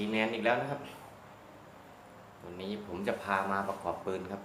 ทีแนนอีกแล้วนะครับ วันนี้ผมจะพามาประกอบปืนครับ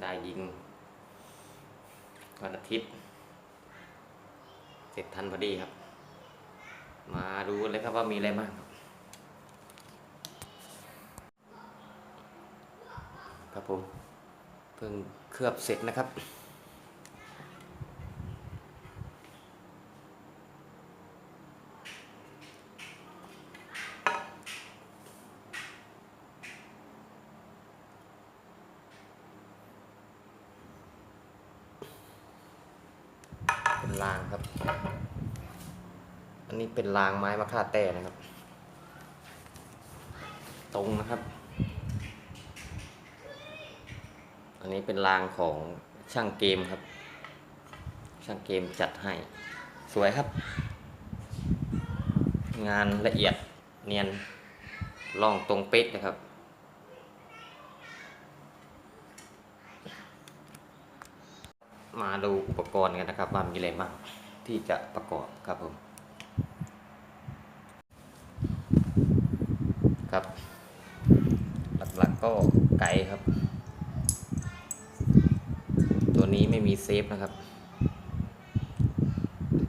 ได้ยิงวันอาทิตย์ เสร็จทันพอดีครับ มาดูเลยครับว่ามีอะไรบ้างครับ ครับผม เพิ่งเคลือบเสร็จนะครับ รางครับ อันนี้เป็นรางไม้มะค่าแต่นะครับ ตรงนะครับ อันนี้เป็นรางของช่างเกมครับ ช่างเกมจัดให้ สวยครับ งานละเอียดเนียนล่องตรงเป๊ะนะครับ มาดูอุปกรณ์กันนะครับว่ามีอะไรบ้างที่จะประกอบครับผมครับ หลักๆก็ไกด์ครับ ตัวนี้ไม่มีเซฟนะครับ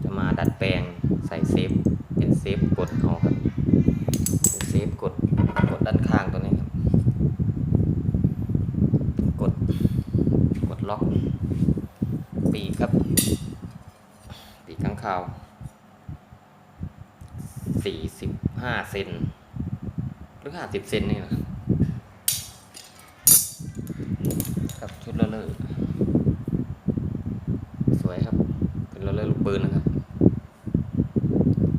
จะมาดัดแปลงใส่เซฟเป็นเซฟกดเอาครับเซฟกดกดด้านข้างตัวนี้กดกดล็อก ปีกครับ ปีก ข้าวสี่สิบห้าเซนหรือห้าสิบเซนนี่นะกับชุดเลอะเลอสวยครับ เป็นเลอะเลอลูกปืนนะครับ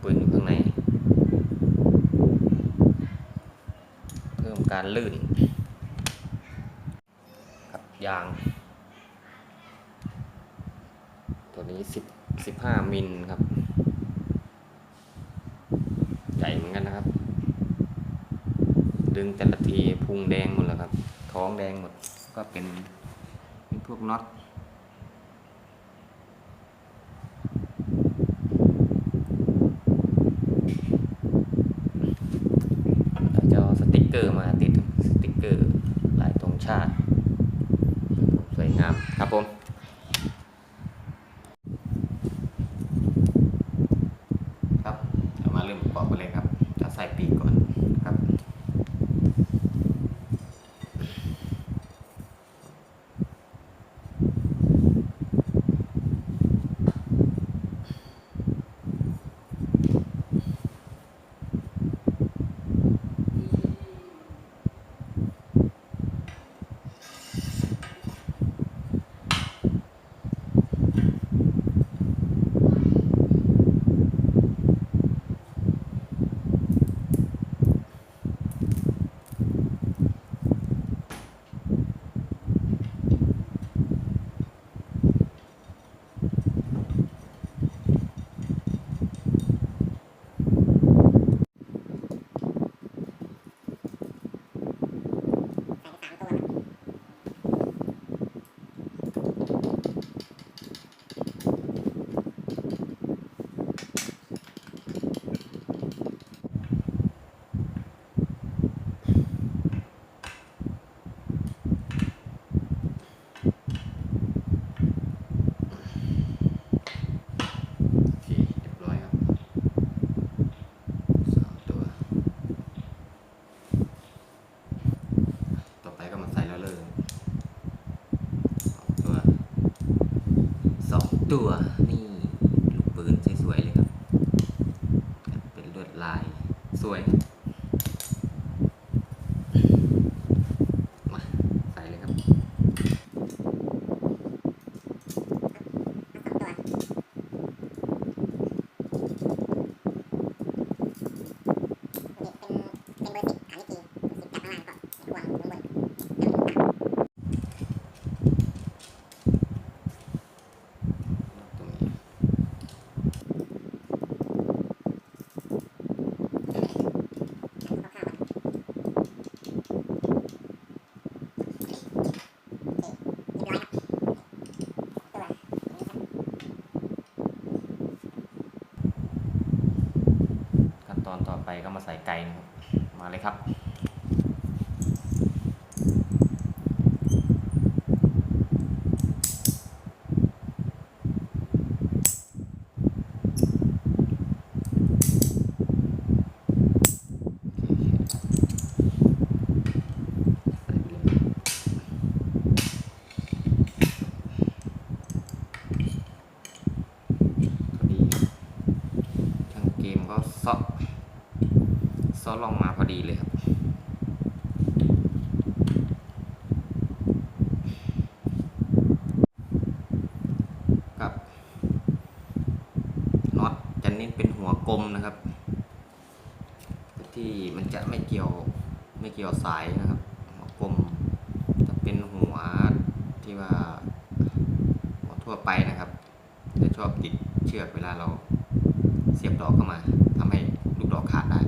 ปืนอยู่ข้างใน เพิ่มการลื่นกับยาง ตัวนี้สิบสิบห้า มิลครับ ใหญ่เหมือนกันนะครับ ดึงแต่ละทีพุงแดงหมดแล้วครับ ท้องแดงหมดก็เป็นเป็นพวกน็อต เราจะเอาสติกเกอร์มาติดสติกเกอร์ลายตรงชาติ สวยงามครับผม ครับเรามาเริ่มประกอบกันเลยครับ จะใส่ปีกก่อนครับ โอเคเรียบร้อยครับสามตัว ต่อไปก็มาใส่แล้วเลยสองตัวสอง ตัวนี่ลูกปืนสวยๆเลยครับ เป็นลวดลายสวยครับ น้นเป็นหัวกลมนะครับ ที่มันจะไม่เกี่ยวไม่เกี่ยวสายนะครับ หัวกลมจะเป็นหัวที่ว่าหัวทั่วไปนะครับ จะชอบติดเชือกเวลาเราเสียบดอกเข้ามาทำให้ลูกดอกขาดได้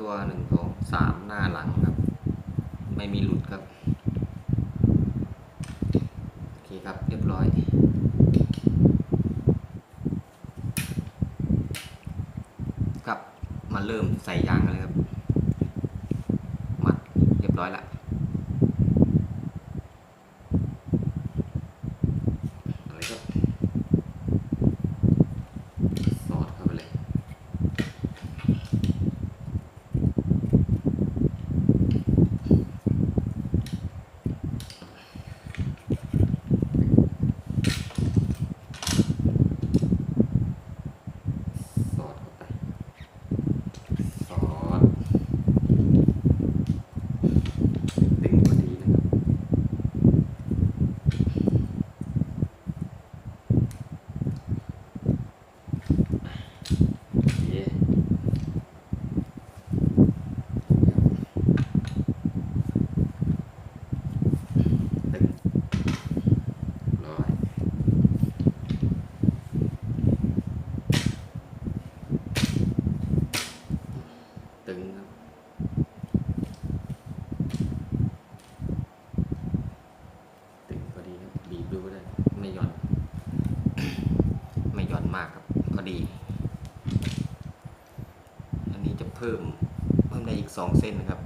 ตัวหนึ่งสองสามหน้าหลังครับ ไม่มีหลุดครับ โอเคครับเรียบร้อย ครับมาเริ่มใส่ยางกันเลยครับ มัดเรียบร้อยแล้ว เส้นนะครับ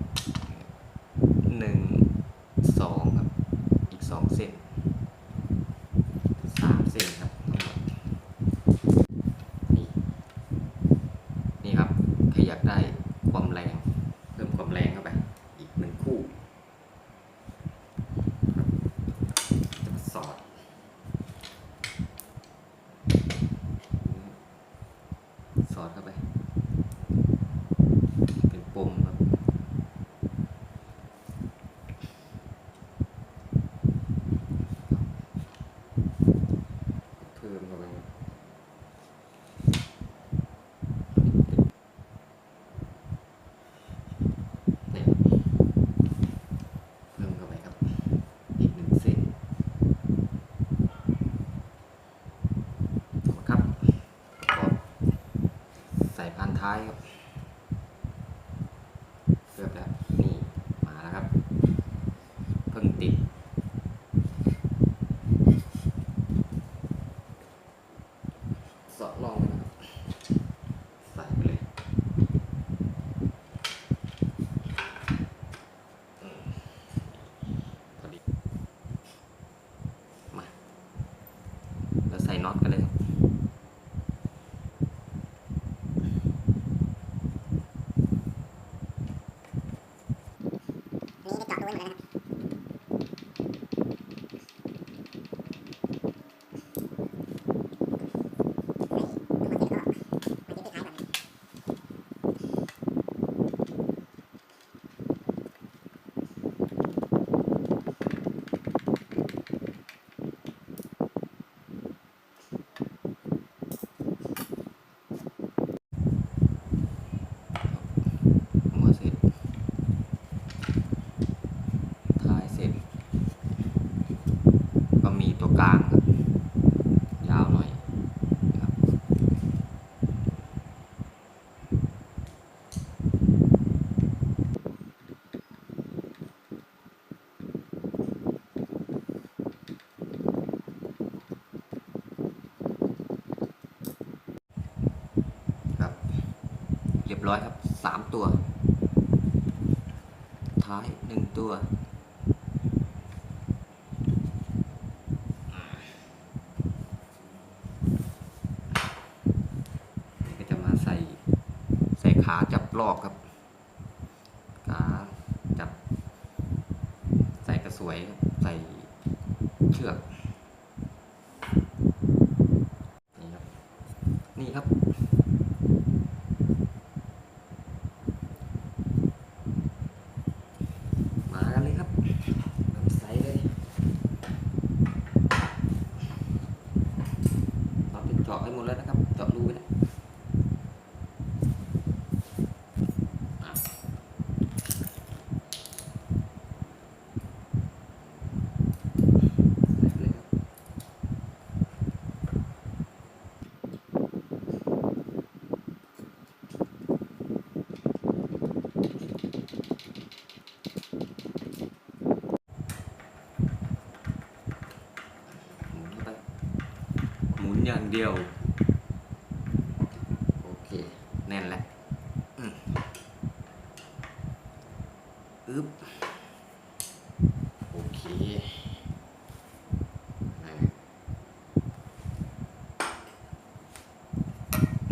of that. รียบร้อยครับสามตัว ท้ายหนึ่งตัว ก็จะมาใส่ ใส่ขาจับรอบครับ ขาจับ ใส่กระสวย ใส่เชือก นี่ครับ นี่ครับ มากันเลยครับน้ำใสเลยเราจะเจาะให้หมดแล้วนะครับ เจาะรูไว้นะอะใส่ไปเลยครับ หมุนเข้าไปหมุนอย่าง เดียว โอเค แน่นแล้วอืมอึ๊บโอเคอ่า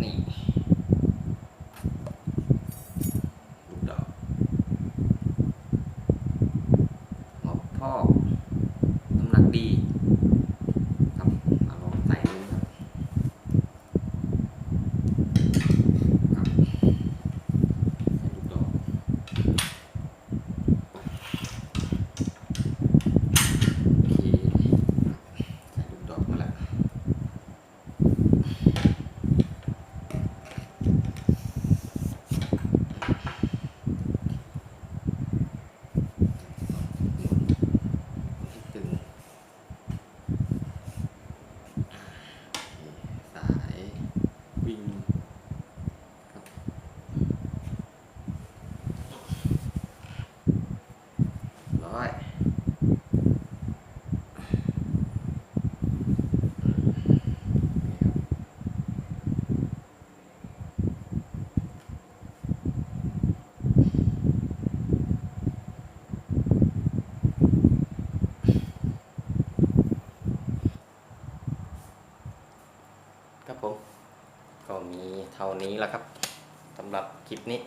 นี่ลูกดอกงอบพ่อกน้ำหนักดี ครับมาลองใส่ดูครับครับใส่ลูกดอกโอเคใส่ลูกดอกมาแล้วหมุนให้ตึง สายวิ่งครับร้อยนี่ครับครับผม ก็มีเท่านี้แล้วครับสำหรับคลิปนี้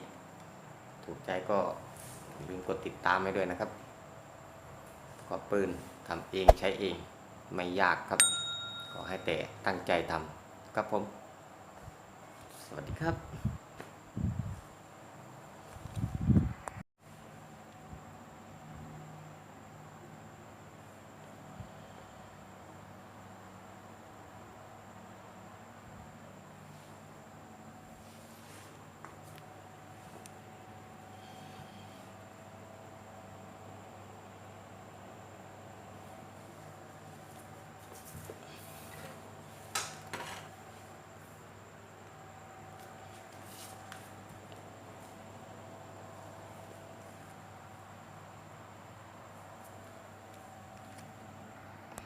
ถูกใจก็อย่าลืมกดติดตามไปด้วยนะครับก็ปืนทำเองใช้เองไม่ยากครับ ขอให้แต่ตั้งใจทำครับผม สวัสดีครับ